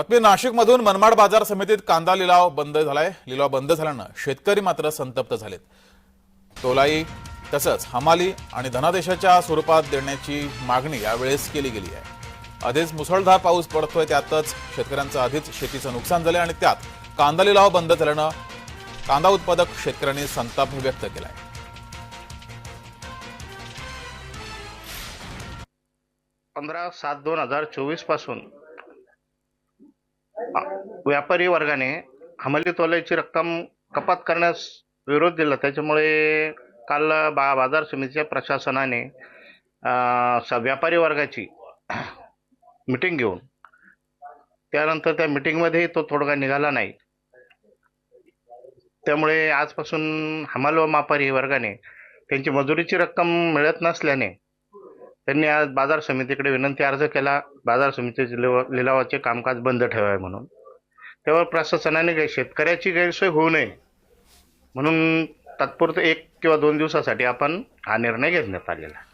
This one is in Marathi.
बातमी नाशिकमधून मनमाड बाजार समितीत कांदा लिलाव बंद झालाय. लिलाव बंद झाल्यानं शेतकरी मात्र संतप्त झालेत. तोलाई तसंच हमाली आणि धनादेशाच्या स्वरूपात देण्याची मागणी यावेळेस केली गेली आहे. आधीच मुसळधार पाऊस पडतोय त्यातच शेतकऱ्यांचं आधीच शेतीचं नुकसान झालंय आणि त्यात कांदा लिलाव बंद झाल्यानं कांदा उत्पादक शेतकऱ्यांनी संताप व्यक्त केलाय. पंधरा सात दोन हजार चोवीसपासून व्यापारी वर्गाने हमाली तोल्याची रक्कम कपात करण्यास विरोध दिला. त्याच्यामुळे काल बा बाजार समितीच्या प्रशासनाने स- व्यापारी वर्गाची मिटिंग घेऊन त्यानंतर त्या मिटिंगमध्ये तो तोडगा निघाला नाही. त्यामुळे आजपासून हमाल व मापारी वर्गाने त्यांची मजुरीची रक्कम मिळत नसल्याने त्यांनी आज बाजार समितीकडे विनंती अर्ज केला बाजार समितीचे लिव- लिलावाचे कामकाज बंद ठेवावे म्हणून तेव्हा प्रशासनाने काही शेतकऱ्याची गैरसोय होऊ नये म्हणून तात्पुरतं एक किंवा दोन दिवसासाठी आपण हा निर्णय घेण्यात आलेला आहे.